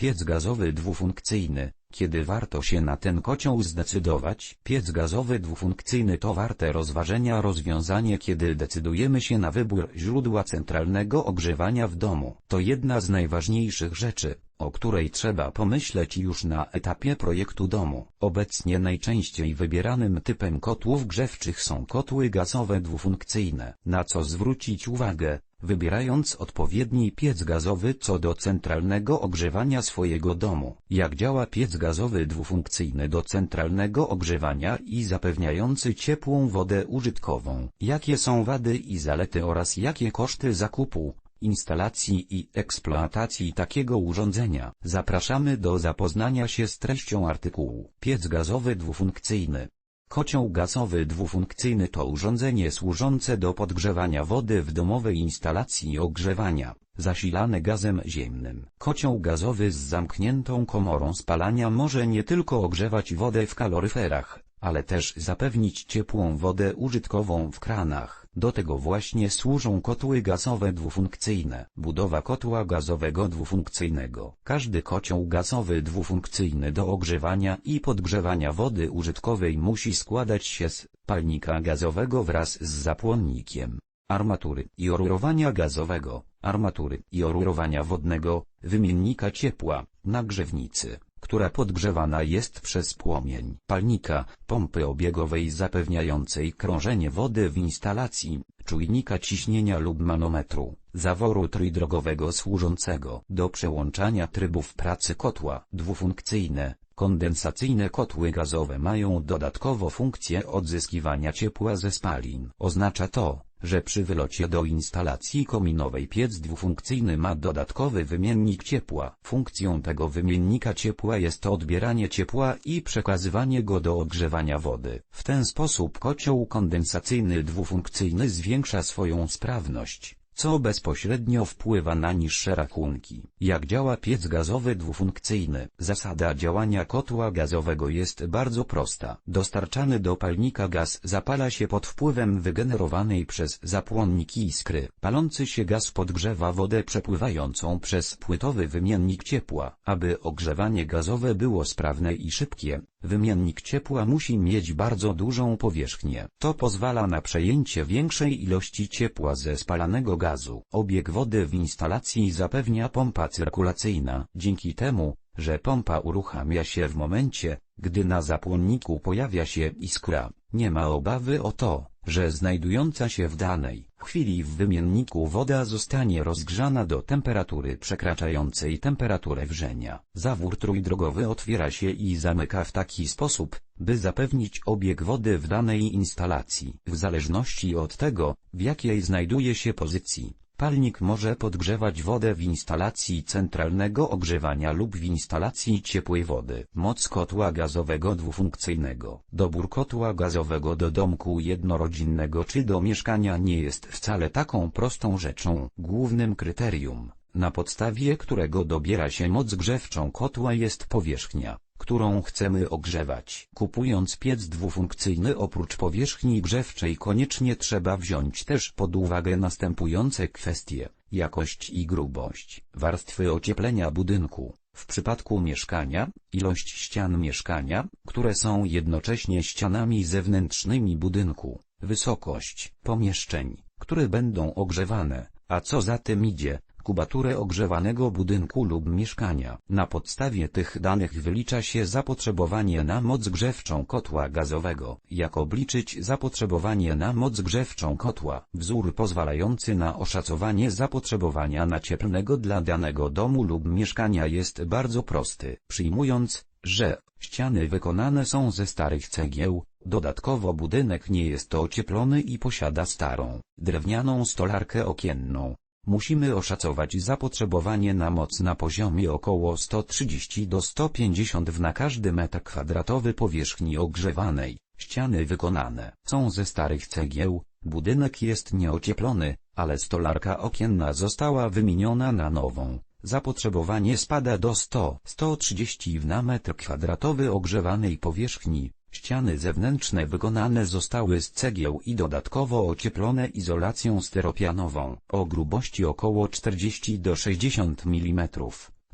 Piec gazowy dwufunkcyjny. Kiedy warto się na ten kocioł zdecydować? Piec gazowy dwufunkcyjny to warte rozważenia rozwiązanie kiedy decydujemy się na wybór źródła centralnego ogrzewania w domu. To jedna z najważniejszych rzeczy, o której trzeba pomyśleć już na etapie projektu domu. Obecnie najczęściej wybieranym typem kotłów grzewczych są kotły gazowe dwufunkcyjne. Na co zwrócić uwagę? Wybierając odpowiedni piec gazowy co do centralnego ogrzewania swojego domu. Jak działa piec gazowy dwufunkcyjny do centralnego ogrzewania i zapewniający ciepłą wodę użytkową? Jakie są wady i zalety oraz jakie koszty zakupu, instalacji i eksploatacji takiego urządzenia. Zapraszamy do zapoznania się z treścią artykułu. Piec gazowy dwufunkcyjny. Kocioł gazowy dwufunkcyjny to urządzenie służące do podgrzewania wody w domowej instalacji ogrzewania, zasilane gazem ziemnym. Kocioł gazowy z zamkniętą komorą spalania może nie tylko ogrzewać wodę w kaloryferach, ale też zapewnić ciepłą wodę użytkową w kranach. Do tego właśnie służą kotły gazowe dwufunkcyjne. Budowa kotła gazowego dwufunkcyjnego. Każdy kocioł gazowy dwufunkcyjny do ogrzewania i podgrzewania wody użytkowej musi składać się z palnika gazowego wraz z zapłonnikiem, armatury i orurowania gazowego, armatury i orurowania wodnego, wymiennika ciepła, nagrzewnicy która podgrzewana jest przez płomień palnika, pompy obiegowej zapewniającej krążenie wody w instalacji, czujnika ciśnienia lub manometru, zaworu trójdrogowego służącego do przełączania trybów pracy kotła. Dwufunkcyjne, kondensacyjne kotły gazowe mają dodatkowo funkcję odzyskiwania ciepła ze spalin. Oznacza to, że przy wylocie do instalacji kominowej piec dwufunkcyjny ma dodatkowy wymiennik ciepła. Funkcją tego wymiennika ciepła jest odbieranie ciepła i przekazywanie go do ogrzewania wody. W ten sposób kocioł kondensacyjny dwufunkcyjny zwiększa swoją sprawność co bezpośrednio wpływa na niższe rachunki. Jak działa piec gazowy dwufunkcyjny? Zasada działania kotła gazowego jest bardzo prosta. Dostarczany do palnika gaz zapala się pod wpływem wygenerowanej przez zapłonniki iskry. Palący się gaz podgrzewa wodę przepływającą przez płytowy wymiennik ciepła. Aby ogrzewanie gazowe było sprawne i szybkie, Wymiennik ciepła musi mieć bardzo dużą powierzchnię. To pozwala na przejęcie większej ilości ciepła ze spalanego gazu. Obieg wody w instalacji zapewnia pompa cyrkulacyjna. Dzięki temu, że pompa uruchamia się w momencie, gdy na zapłonniku pojawia się iskra, nie ma obawy o to, że znajdująca się w danej chwili w wymienniku woda zostanie rozgrzana do temperatury przekraczającej temperaturę wrzenia. Zawór trójdrogowy otwiera się i zamyka w taki sposób, by zapewnić obieg wody w danej instalacji. W zależności od tego, w jakiej znajduje się pozycji, Palnik może podgrzewać wodę w instalacji centralnego ogrzewania lub w instalacji ciepłej wody. Moc kotła gazowego dwufunkcyjnego. Dobór kotła gazowego do domku jednorodzinnego czy do mieszkania nie jest wcale taką prostą rzeczą. Głównym kryterium, na podstawie którego dobiera się moc grzewczą kotła jest powierzchnia którą chcemy ogrzewać. Kupując piec dwufunkcyjny oprócz powierzchni grzewczej koniecznie trzeba wziąć też pod uwagę następujące kwestie. Jakość i grubość, warstwy ocieplenia budynku, w przypadku mieszkania, ilość ścian mieszkania, które są jednocześnie ścianami zewnętrznymi budynku, wysokość pomieszczeń, które będą ogrzewane, a co za tym idzie, kubaturę ogrzewanego budynku lub mieszkania. Na podstawie tych danych wylicza się zapotrzebowanie na moc grzewczą kotła gazowego. Jak obliczyć zapotrzebowanie na moc grzewczą kotła? Wzór pozwalający na oszacowanie zapotrzebowania nacieplnego dla danego domu lub mieszkania jest bardzo prosty. Przyjmując, że ściany wykonane są ze starych cegieł, Dodatkowo budynek nie jest ocieplony i posiada starą, drewnianą stolarkę okienną, Musimy oszacować zapotrzebowanie na moc na poziomie około 130 do 150 w na każdy metr kwadratowy powierzchni ogrzewanej. Ściany wykonane są ze starych cegieł, budynek jest nieocieplony, ale stolarka okienna została wymieniona na nową. Zapotrzebowanie spada do 100-130 w na metr kwadratowy ogrzewanej powierzchni. Ściany zewnętrzne wykonane zostały z cegieł i dodatkowo ocieplone izolacją styropianową o grubości około 40 do 60 mm.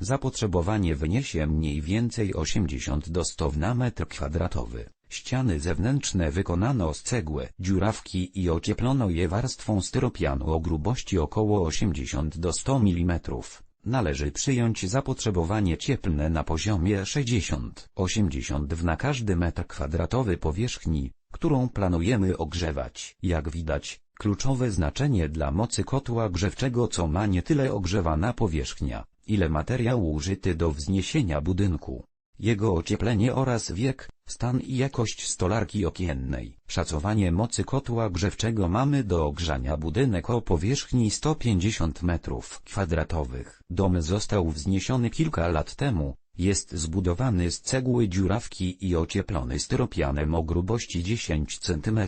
Zapotrzebowanie wyniesie mniej więcej 80 do 100 na metr kwadratowy. Ściany zewnętrzne wykonano z cegły, dziurawki i ocieplono je warstwą styropianu o grubości około 80 do 100 mm. Należy przyjąć zapotrzebowanie cieplne na poziomie 60-80 na każdy metr kwadratowy powierzchni, którą planujemy ogrzewać. Jak widać, kluczowe znaczenie dla mocy kotła grzewczego co ma nie tyle ogrzewana powierzchnia, ile materiał użyty do wzniesienia budynku jego ocieplenie oraz wiek, stan i jakość stolarki okiennej. Szacowanie mocy kotła grzewczego mamy do ogrzania budynek o powierzchni 150 m2. Dom został wzniesiony kilka lat temu, jest zbudowany z cegły dziurawki i ocieplony styropianem o grubości 10 cm.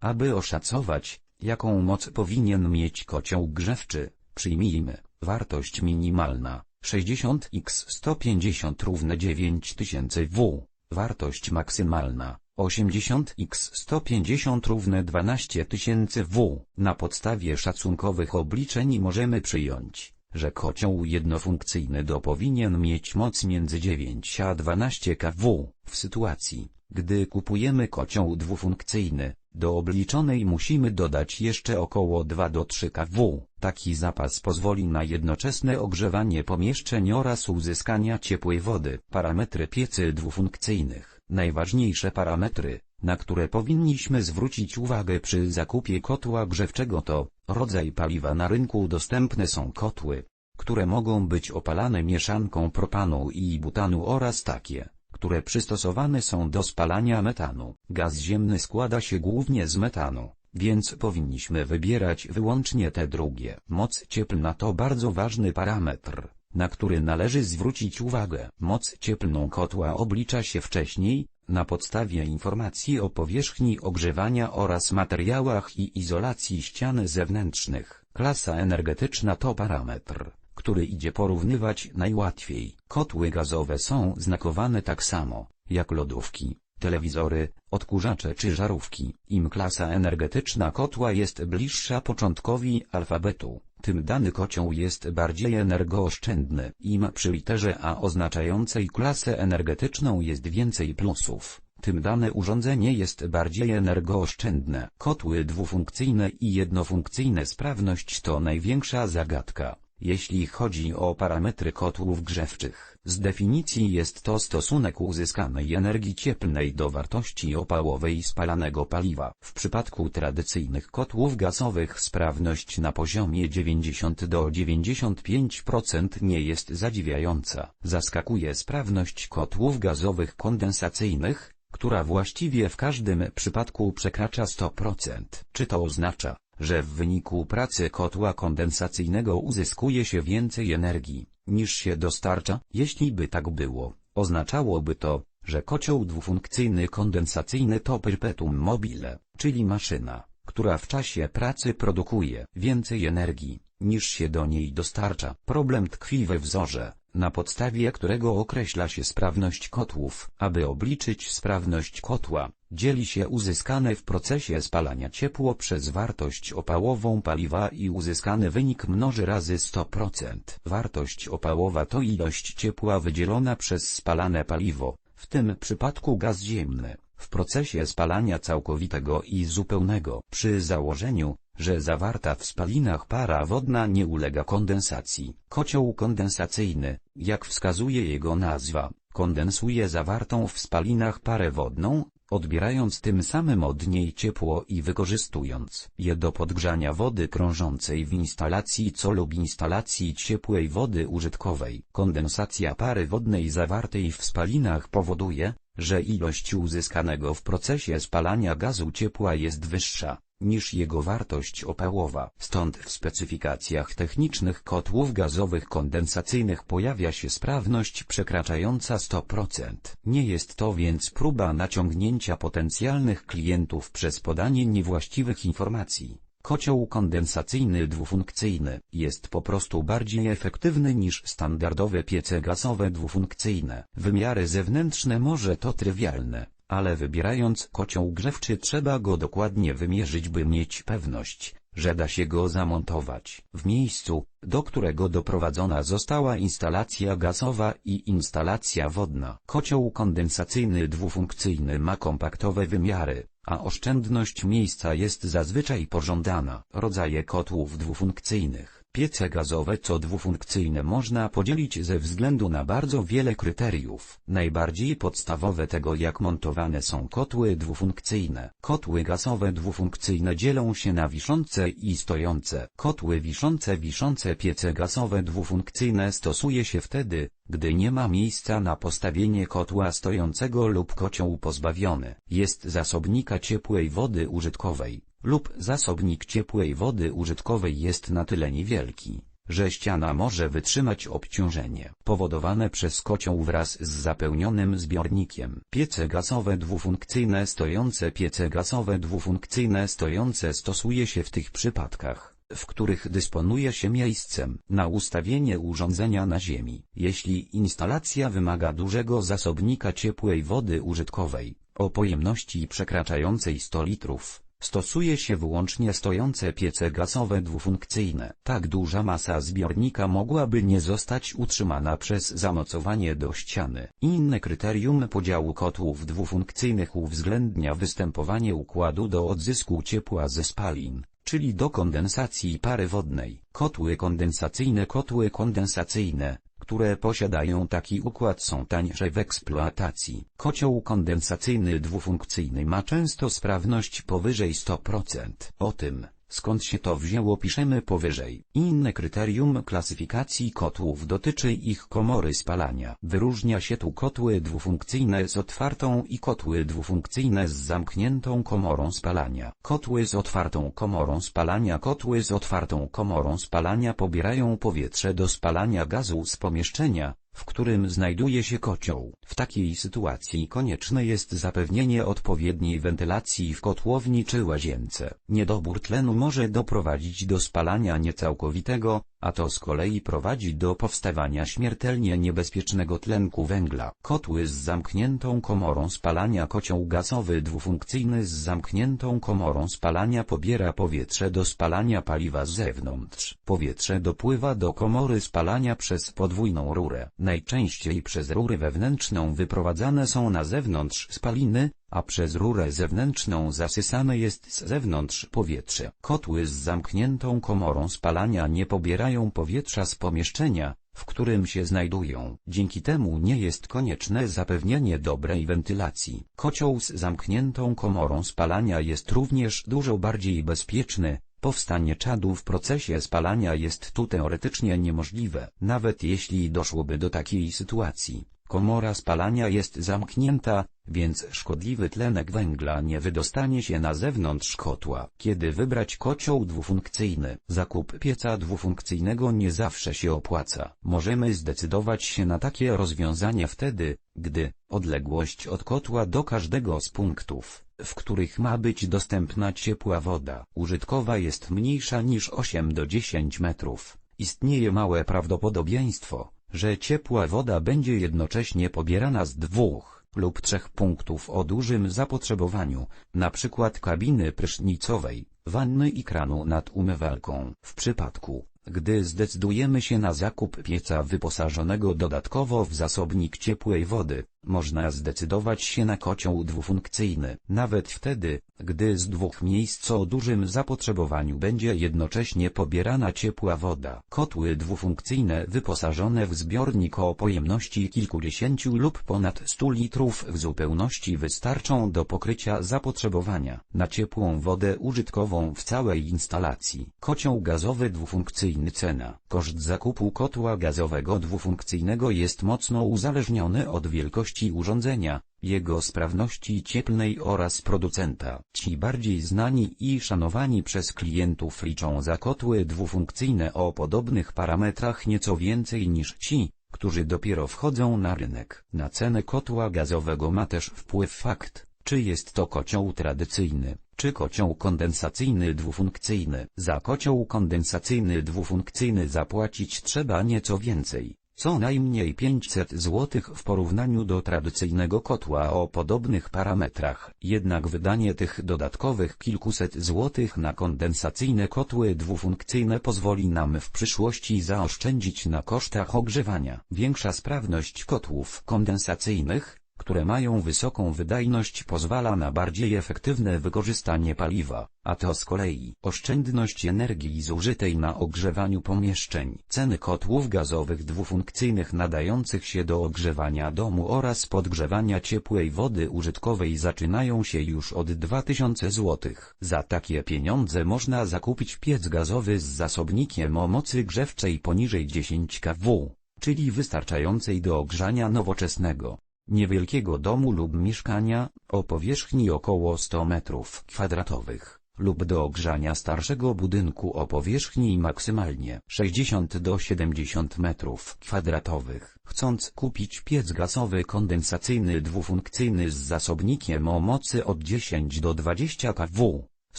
Aby oszacować, jaką moc powinien mieć kocioł grzewczy, przyjmijmy, wartość minimalna 60x 150 równe 9000 W, wartość maksymalna 80x 150 równe 12000 W. Na podstawie szacunkowych obliczeń możemy przyjąć, że kocioł jednofunkcyjny do powinien mieć moc między 9 a 12 kW. W sytuacji, gdy kupujemy kocioł dwufunkcyjny, do obliczonej musimy dodać jeszcze około 2 do 3 kW. Taki zapas pozwoli na jednoczesne ogrzewanie pomieszczeń oraz uzyskania ciepłej wody. Parametry piecy dwufunkcyjnych. Najważniejsze parametry, na które powinniśmy zwrócić uwagę przy zakupie kotła grzewczego to rodzaj paliwa na rynku dostępne są kotły, które mogą być opalane mieszanką propanu i butanu oraz takie, które przystosowane są do spalania metanu. Gaz ziemny składa się głównie z metanu, więc powinniśmy wybierać wyłącznie te drugie. Moc cieplna to bardzo ważny parametr, na który należy zwrócić uwagę. Moc cieplną kotła oblicza się wcześniej, na podstawie informacji o powierzchni ogrzewania oraz materiałach i izolacji ścian zewnętrznych. Klasa energetyczna to parametr, który idzie porównywać najłatwiej. Kotły gazowe są znakowane tak samo, jak lodówki, telewizory, odkurzacze czy żarówki. Im klasa energetyczna kotła jest bliższa początkowi alfabetu, tym dany kocioł jest bardziej energooszczędny. Im przy literze A oznaczającej klasę energetyczną jest więcej plusów, tym dane urządzenie jest bardziej energooszczędne. Kotły dwufunkcyjne i jednofunkcyjne sprawność to największa zagadka. Jeśli chodzi o parametry kotłów grzewczych, z definicji jest to stosunek uzyskanej energii cieplnej do wartości opałowej spalanego paliwa. W przypadku tradycyjnych kotłów gazowych sprawność na poziomie 90 do 95% nie jest zadziwiająca. Zaskakuje sprawność kotłów gazowych kondensacyjnych, która właściwie w każdym przypadku przekracza 100%. Czy to oznacza, że w wyniku pracy kotła kondensacyjnego uzyskuje się więcej energii, niż się dostarcza. Jeśli by tak było, oznaczałoby to, że kocioł dwufunkcyjny kondensacyjny to perpetuum mobile, czyli maszyna, która w czasie pracy produkuje więcej energii, niż się do niej dostarcza. Problem tkwi we wzorze, na podstawie którego określa się sprawność kotłów. Aby obliczyć sprawność kotła, dzieli się uzyskane w procesie spalania ciepło przez wartość opałową paliwa i uzyskany wynik mnoży razy 100%. Wartość opałowa to ilość ciepła wydzielona przez spalane paliwo, w tym przypadku gaz ziemny, w procesie spalania całkowitego i zupełnego. Przy założeniu, że zawarta w spalinach para wodna nie ulega kondensacji. Kocioł kondensacyjny, jak wskazuje jego nazwa, kondensuje zawartą w spalinach parę wodną, odbierając tym samym od niej ciepło i wykorzystując je do podgrzania wody krążącej w instalacji co lub instalacji ciepłej wody użytkowej. Kondensacja pary wodnej zawartej w spalinach powoduje, że ilość uzyskanego w procesie spalania gazu ciepła jest wyższa niż jego wartość opałowa. Stąd w specyfikacjach technicznych kotłów gazowych kondensacyjnych pojawia się sprawność przekraczająca 100%. Nie jest to więc próba naciągnięcia potencjalnych klientów przez podanie niewłaściwych informacji. Kocioł kondensacyjny dwufunkcyjny jest po prostu bardziej efektywny niż standardowe piece gazowe dwufunkcyjne. Wymiary zewnętrzne może to trywialne, ale wybierając kocioł grzewczy trzeba go dokładnie wymierzyć by mieć pewność, że da się go zamontować w miejscu, do którego doprowadzona została instalacja gazowa i instalacja wodna. Kocioł kondensacyjny dwufunkcyjny ma kompaktowe wymiary, a oszczędność miejsca jest zazwyczaj pożądana. Rodzaje kotłów dwufunkcyjnych Piece gazowe co dwufunkcyjne można podzielić ze względu na bardzo wiele kryteriów. Najbardziej podstawowe tego jak montowane są kotły dwufunkcyjne. Kotły gazowe dwufunkcyjne dzielą się na wiszące i stojące. Kotły wiszące wiszące piece gazowe dwufunkcyjne stosuje się wtedy, gdy nie ma miejsca na postawienie kotła stojącego lub kocioł pozbawiony jest zasobnika ciepłej wody użytkowej lub zasobnik ciepłej wody użytkowej jest na tyle niewielki, że ściana może wytrzymać obciążenie powodowane przez kocioł wraz z zapełnionym zbiornikiem. Piece gazowe dwufunkcyjne stojące Piece gazowe dwufunkcyjne stojące stosuje się w tych przypadkach, w których dysponuje się miejscem na ustawienie urządzenia na ziemi. Jeśli instalacja wymaga dużego zasobnika ciepłej wody użytkowej, o pojemności przekraczającej 100 litrów, Stosuje się wyłącznie stojące piece gazowe dwufunkcyjne. Tak duża masa zbiornika mogłaby nie zostać utrzymana przez zamocowanie do ściany. Inne kryterium podziału kotłów dwufunkcyjnych uwzględnia występowanie układu do odzysku ciepła ze spalin czyli do kondensacji pary wodnej. Kotły kondensacyjne Kotły kondensacyjne, które posiadają taki układ są tańsze w eksploatacji. Kocioł kondensacyjny dwufunkcyjny ma często sprawność powyżej 100%. O tym, Skąd się to wzięło piszemy powyżej. Inne kryterium klasyfikacji kotłów dotyczy ich komory spalania. Wyróżnia się tu kotły dwufunkcyjne z otwartą i kotły dwufunkcyjne z zamkniętą komorą spalania. Kotły z otwartą komorą spalania Kotły z otwartą komorą spalania pobierają powietrze do spalania gazu z pomieszczenia, w którym znajduje się kocioł. W takiej sytuacji konieczne jest zapewnienie odpowiedniej wentylacji w kotłowni czy łazience. Niedobór tlenu może doprowadzić do spalania niecałkowitego, a to z kolei prowadzi do powstawania śmiertelnie niebezpiecznego tlenku węgla. Kotły z zamkniętą komorą spalania Kocioł gazowy dwufunkcyjny z zamkniętą komorą spalania pobiera powietrze do spalania paliwa z zewnątrz. Powietrze dopływa do komory spalania przez podwójną rurę. Najczęściej przez rurę wewnętrzną wyprowadzane są na zewnątrz spaliny, a przez rurę zewnętrzną zasysane jest z zewnątrz powietrze. Kotły z zamkniętą komorą spalania nie pobierają powietrza z pomieszczenia, w którym się znajdują. Dzięki temu nie jest konieczne zapewnienie dobrej wentylacji. Kocioł z zamkniętą komorą spalania jest również dużo bardziej bezpieczny, Powstanie czadu w procesie spalania jest tu teoretycznie niemożliwe. Nawet jeśli doszłoby do takiej sytuacji, komora spalania jest zamknięta, więc szkodliwy tlenek węgla nie wydostanie się na zewnątrz kotła. Kiedy wybrać kocioł dwufunkcyjny? Zakup pieca dwufunkcyjnego nie zawsze się opłaca. Możemy zdecydować się na takie rozwiązania wtedy, gdy odległość od kotła do każdego z punktów, w których ma być dostępna ciepła woda użytkowa jest mniejsza niż 8 do 10 metrów. Istnieje małe prawdopodobieństwo, że ciepła woda będzie jednocześnie pobierana z dwóch lub trzech punktów o dużym zapotrzebowaniu, np. kabiny prysznicowej, wanny i kranu nad umywalką. W przypadku, gdy zdecydujemy się na zakup pieca wyposażonego dodatkowo w zasobnik ciepłej wody, można zdecydować się na kocioł dwufunkcyjny. Nawet wtedy, gdy z dwóch miejsc o dużym zapotrzebowaniu będzie jednocześnie pobierana ciepła woda. Kotły dwufunkcyjne wyposażone w zbiornik o pojemności kilkudziesięciu lub ponad 100 litrów w zupełności wystarczą do pokrycia zapotrzebowania na ciepłą wodę użytkową w całej instalacji. Kocioł gazowy dwufunkcyjny cena. Koszt zakupu kotła gazowego dwufunkcyjnego jest mocno uzależniony od wielkości urządzenia, jego sprawności cieplnej oraz producenta. Ci bardziej znani i szanowani przez klientów liczą za kotły dwufunkcyjne o podobnych parametrach nieco więcej niż ci, którzy dopiero wchodzą na rynek. Na cenę kotła gazowego ma też wpływ fakt, czy jest to kocioł tradycyjny, czy kocioł kondensacyjny dwufunkcyjny. Za kocioł kondensacyjny dwufunkcyjny zapłacić trzeba nieco więcej co najmniej 500 zł w porównaniu do tradycyjnego kotła o podobnych parametrach. Jednak wydanie tych dodatkowych kilkuset złotych na kondensacyjne kotły dwufunkcyjne pozwoli nam w przyszłości zaoszczędzić na kosztach ogrzewania. Większa sprawność kotłów kondensacyjnych, które mają wysoką wydajność pozwala na bardziej efektywne wykorzystanie paliwa, a to z kolei oszczędność energii zużytej na ogrzewaniu pomieszczeń. Ceny kotłów gazowych dwufunkcyjnych nadających się do ogrzewania domu oraz podgrzewania ciepłej wody użytkowej zaczynają się już od 2000 zł. Za takie pieniądze można zakupić piec gazowy z zasobnikiem o mocy grzewczej poniżej 10 kW, czyli wystarczającej do ogrzania nowoczesnego niewielkiego domu lub mieszkania, o powierzchni około 100 m2, lub do ogrzania starszego budynku o powierzchni maksymalnie 60 do 70 m2. Chcąc kupić piec gazowy kondensacyjny dwufunkcyjny z zasobnikiem o mocy od 10 do 20 kW,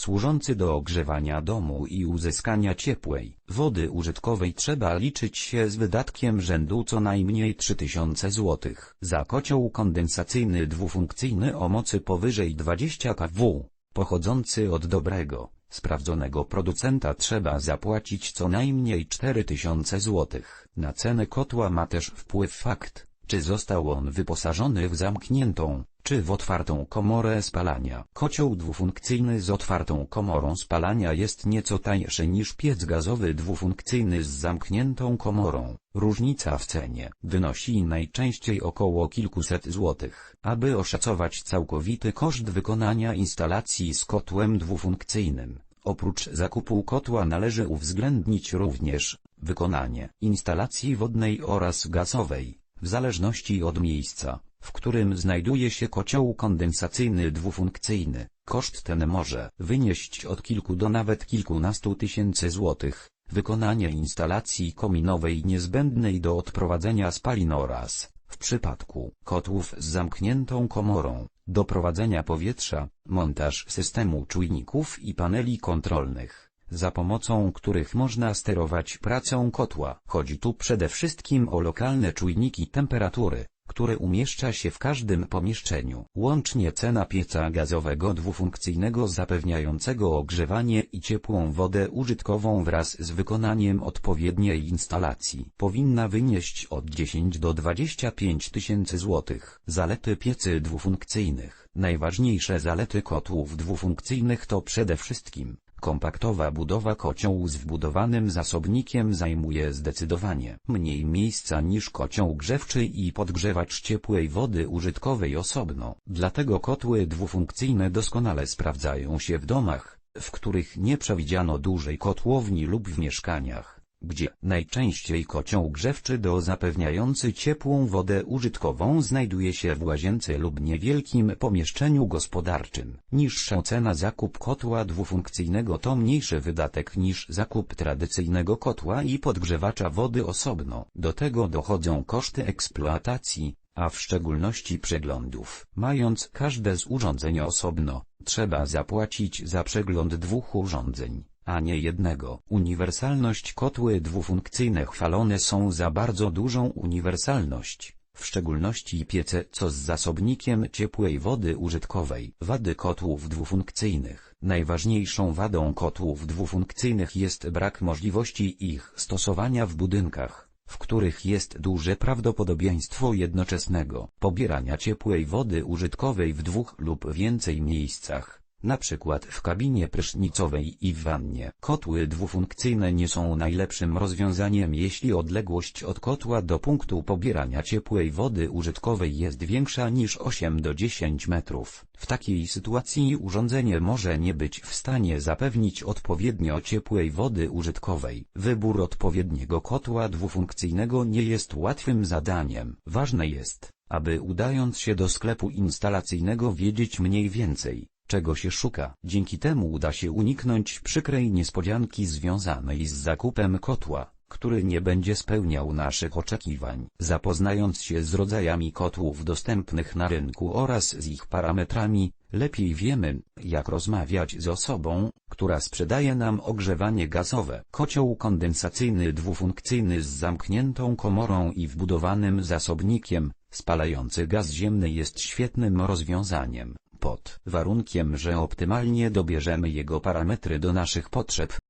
służący do ogrzewania domu i uzyskania ciepłej wody użytkowej trzeba liczyć się z wydatkiem rzędu co najmniej 3000 zł. Za kocioł kondensacyjny dwufunkcyjny o mocy powyżej 20 kW, pochodzący od dobrego, sprawdzonego producenta trzeba zapłacić co najmniej 4000 zł. Na cenę kotła ma też wpływ fakt, czy został on wyposażony w zamkniętą, czy w otwartą komorę spalania. Kocioł dwufunkcyjny z otwartą komorą spalania jest nieco tańszy niż piec gazowy dwufunkcyjny z zamkniętą komorą. Różnica w cenie wynosi najczęściej około kilkuset złotych. Aby oszacować całkowity koszt wykonania instalacji z kotłem dwufunkcyjnym, oprócz zakupu kotła należy uwzględnić również wykonanie instalacji wodnej oraz gazowej, w zależności od miejsca w którym znajduje się kocioł kondensacyjny dwufunkcyjny. Koszt ten może wynieść od kilku do nawet kilkunastu tysięcy złotych. Wykonanie instalacji kominowej niezbędnej do odprowadzenia spalin oraz, w przypadku kotłów z zamkniętą komorą, doprowadzenia powietrza, montaż systemu czujników i paneli kontrolnych, za pomocą których można sterować pracą kotła. Chodzi tu przede wszystkim o lokalne czujniki temperatury, które umieszcza się w każdym pomieszczeniu. Łącznie cena pieca gazowego dwufunkcyjnego zapewniającego ogrzewanie i ciepłą wodę użytkową wraz z wykonaniem odpowiedniej instalacji powinna wynieść od 10 do 25 tysięcy złotych. Zalety piecy dwufunkcyjnych Najważniejsze zalety kotłów dwufunkcyjnych to przede wszystkim Kompaktowa budowa kociołu z wbudowanym zasobnikiem zajmuje zdecydowanie mniej miejsca niż kocioł grzewczy i podgrzewacz ciepłej wody użytkowej osobno. Dlatego kotły dwufunkcyjne doskonale sprawdzają się w domach, w których nie przewidziano dużej kotłowni lub w mieszkaniach gdzie najczęściej kocioł grzewczy do zapewniający ciepłą wodę użytkową znajduje się w łazience lub niewielkim pomieszczeniu gospodarczym. Niższa cena zakup kotła dwufunkcyjnego to mniejszy wydatek niż zakup tradycyjnego kotła i podgrzewacza wody osobno. Do tego dochodzą koszty eksploatacji, a w szczególności przeglądów. Mając każde z urządzeń osobno, trzeba zapłacić za przegląd dwóch urządzeń a nie jednego. Uniwersalność kotły dwufunkcyjne chwalone są za bardzo dużą uniwersalność, w szczególności piece co z zasobnikiem ciepłej wody użytkowej. Wady kotłów dwufunkcyjnych Najważniejszą wadą kotłów dwufunkcyjnych jest brak możliwości ich stosowania w budynkach, w których jest duże prawdopodobieństwo jednoczesnego pobierania ciepłej wody użytkowej w dwóch lub więcej miejscach na przykład w kabinie prysznicowej i w wannie. Kotły dwufunkcyjne nie są najlepszym rozwiązaniem jeśli odległość od kotła do punktu pobierania ciepłej wody użytkowej jest większa niż 8 do 10 metrów. W takiej sytuacji urządzenie może nie być w stanie zapewnić odpowiednio ciepłej wody użytkowej. Wybór odpowiedniego kotła dwufunkcyjnego nie jest łatwym zadaniem. Ważne jest, aby udając się do sklepu instalacyjnego wiedzieć mniej więcej, czego się szuka. Dzięki temu uda się uniknąć przykrej niespodzianki związanej z zakupem kotła, który nie będzie spełniał naszych oczekiwań. Zapoznając się z rodzajami kotłów dostępnych na rynku oraz z ich parametrami, Lepiej wiemy, jak rozmawiać z osobą, która sprzedaje nam ogrzewanie gazowe. Kocioł kondensacyjny dwufunkcyjny z zamkniętą komorą i wbudowanym zasobnikiem, spalający gaz ziemny jest świetnym rozwiązaniem, pod warunkiem, że optymalnie dobierzemy jego parametry do naszych potrzeb.